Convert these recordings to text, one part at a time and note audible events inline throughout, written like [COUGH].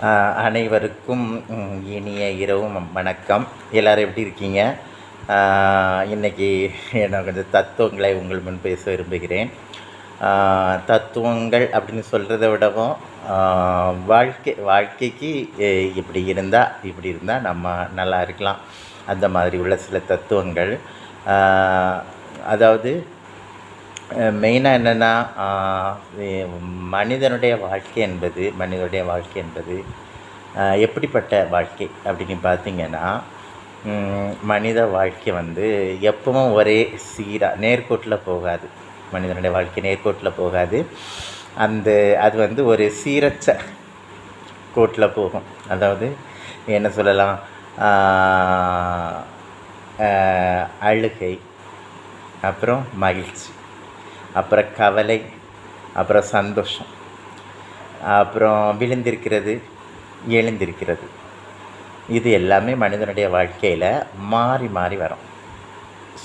அனைவருக்கும் இனிய இரவும் வணக்கம். எல்லோரும் எப்படி இருக்கீங்க? இன்றைக்கி இன்னைக்கு நான் கொஞ்சம் தத்துவங்களை உங்கள் முன் பேச விரும்புகிறேன். தத்துவங்கள் அப்படின்னு சொல்கிறத விடவும் வாழ்க்கை வாழ்க்கைக்கு இப்படி இருந்தால் இப்படி இருந்தால் நம்ம நல்லா இருக்கலாம். அந்த மாதிரி உள்ள சில தத்துவங்கள். அதாவது மெயினாக என்னென்னா மனிதனுடைய வாழ்க்கை என்பது மனிதனுடைய வாழ்க்கை என்பது எப்படிப்பட்ட வாழ்க்கை அப்படின்னு பார்த்தீங்கன்னா மனித வாழ்க்கை வந்து எப்பவும் ஒரே சீராக நேர்கோட்டில் போகாது. மனிதனுடைய வாழ்க்கை நேர்கோட்டில் போகாது. அந்த அது வந்து ஒரு சீரற்ற கோட்டில் போகும். அதாவது என்ன சொல்லலாம் அழுகை அப்புறம் மகிழ்ச்சி. அப்புறம் கவலை அப்புறம் சந்தோஷம் அப்புறம் விழுந்திருக்கிறது எழுந்திருக்கிறது. இது எல்லாமே மனிதனுடைய வாழ்க்கையில் மாறி மாறி வரும்.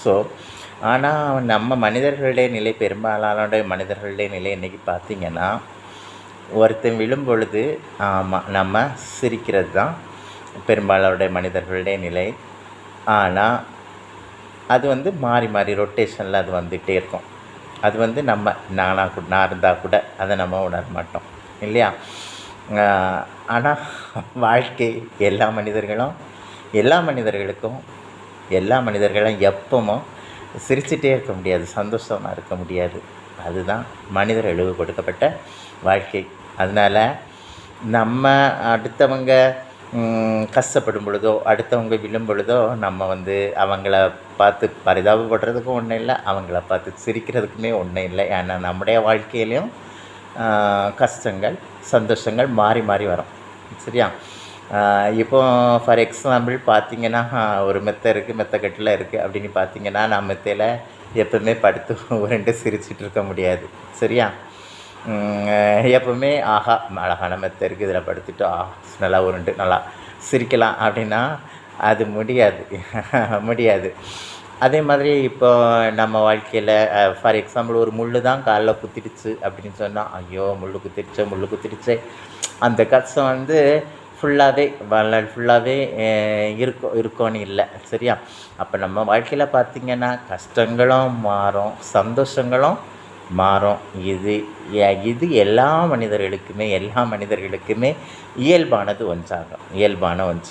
ஸோ ஆனால் நம்ம மனிதர்களுடைய நிலை பெரும்பாலான மனிதர்களுடைய நிலை இன்றைக்கி பார்த்திங்கன்னா ஒருத்தன் விழும் பொழுது ஆமாம் நம்ம சிரிக்கிறது தான் பெரும்பாலானுடைய மனிதர்களுடைய நிலை. ஆனால் அது வந்து மாறி மாறி ரொட்டேஷனில் அது வந்துகிட்டே இருக்கும். அது வந்து நம்ம நானாக கூட நான் இருந்தால் கூட அதை நம்ம உணர மாட்டோம். இல்லையா? ஆனால் வாழ்க்கை எல்லா மனிதர்களும் எல்லா மனிதர்களுக்கும் எல்லா மனிதர்களும் எப்பவும் சிரிச்சிட்டே இருக்க முடியாது சந்தோஷமாக இருக்க முடியாது. அதுதான் மனிதர் எழுவு கொடுக்கப்பட்ட வாழ்க்கை. அதனால் நம்ம அடுத்தவங்க கஷ்டப்படும் பொழுதோ அடுத்தவங்க விழும் பொழுதோ நம்ம வந்து அவங்கள பார்த்து பரிதாபப்படுறதுக்கும் ஒன்றும் இல்லை அவங்கள பார்த்து சிரிக்கிறதுக்குமே ஒன்றும் இல்லை. ஏன்னா நம்முடைய வாழ்க்கையிலையும் கஷ்டங்கள் சந்தோஷங்கள் மாறி மாறி வரும். சரியா? இப்போ ஃபார் எக்ஸாம்பிள் பார்த்தீங்கன்னா ஒரு மெத்தை இருக்குது மெத்தக்கட்டில் இருக்குது அப்படின்னு பார்த்தீங்கன்னா நான் மெத்தையில் எப்பவுமே படுத்து உருண்டு சிரிச்சிட்டு இருக்க முடியாது. சரியா? எப்பவுமே ஆஹா அழகான மெத்தை இருக்குது இதில் படுத்துட்டு ஆ நல்லா உருண்டு நல்லா சிரிக்கலாம் அப்படின்னா அது முடியாது. [LAUGHS] முடியாது. அதே மாதிரி இப்போ நம்ம வாழ்க்கையில் ஃபார் எக்ஸாம்பிள் ஒரு முள் தான் காலில் குத்திடுச்சு அப்படின்னு சொன்னால் ஐயோ முள் குத்திடுச்சே முள் குத்திடுச்சே. அந்த கஷ்டம் வந்து ஃபுல்லாகவே வாழ்நாள் ஃபுல்லாகவே இருக்கும் இருக்கும்னு இல்லை சரியா? அப்போ நம்ம வாழ்க்கையில் பார்த்திங்கன்னா கஷ்டங்களும் மாறும் சந்தோஷங்களும் மாறும். இது எ- இது எல்லா மனிதர்களுக்குமே எல்லா மனிதர்களுக்குமே இயல்பானது ஒன்றாகும் இயல்பான ஒன்று.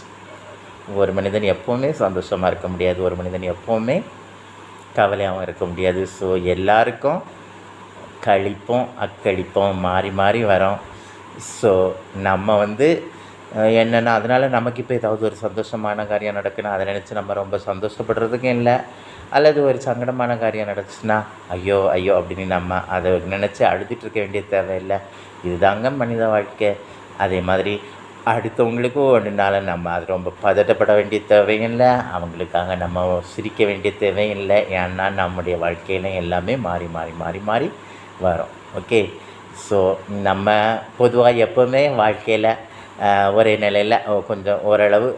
ஒரு மனிதன் எப்போவுமே சந்தோஷமாக இருக்க முடியாது. ஒரு மனிதன் எப்போவுமே கவலையாகவும் இருக்க முடியாது. ஸோ எல்லாருக்கும் கழிப்போம் அக்களிப்போம் மாறி மாறி வரோம். ஸோ நம்ம வந்து என்னென்னா அதனால் நமக்கு இப்போ ஏதாவது ஒரு சந்தோஷமான காரியம் நடக்குன்னா அதை நினச்சி நம்ம ரொம்ப சந்தோஷப்படுறதுக்கும் இல்லை. அல்லது ஒரு சங்கடமான காரியம் நடந்துச்சுன்னா ஐயோ ஐயோ அப்படின்னு நம்ம அதை நினச்சி அழுதுட்டு இருக்க வேண்டிய தேவையில்லை. இதுதாங்க மனித வாழ்க்கை. அதே மாதிரி அடுத்தவங்களுக்கும் ஒன்றுனால நம்ம அது ரொம்ப பதட்டப்பட வேண்டிய தேவையில்லை அவங்களுக்காக நம்ம சிரிக்க வேண்டிய தேவையில்லை ஏன்னா நம்முடைய வாழ்க்கையில எல்லாமே மாறி மாறி மாறி மாறி வரும். ஓகே ஸோ நம்ம பொதுவாக எப்போவுமே வாழ்க்கையில் ஒரே நிலையில் கொஞ்சம் ஓரளவு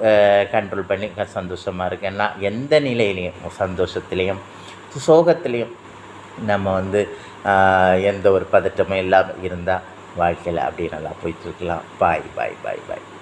கண்ட்ரோல் பண்ணி சந்தோஷமாக இருக்கேன்னா எந்த நிலையிலையும் சந்தோஷத்துலேயும் சோகத்துலேயும் நம்ம வந்து எந்த ஒரு பதட்டமும் இல்லாமல் இருந்தால் வாழ்க்கையில் அப்படி நல்லா போயிட்டுருக்கலாம் பாய் பாய் பாய் பாய்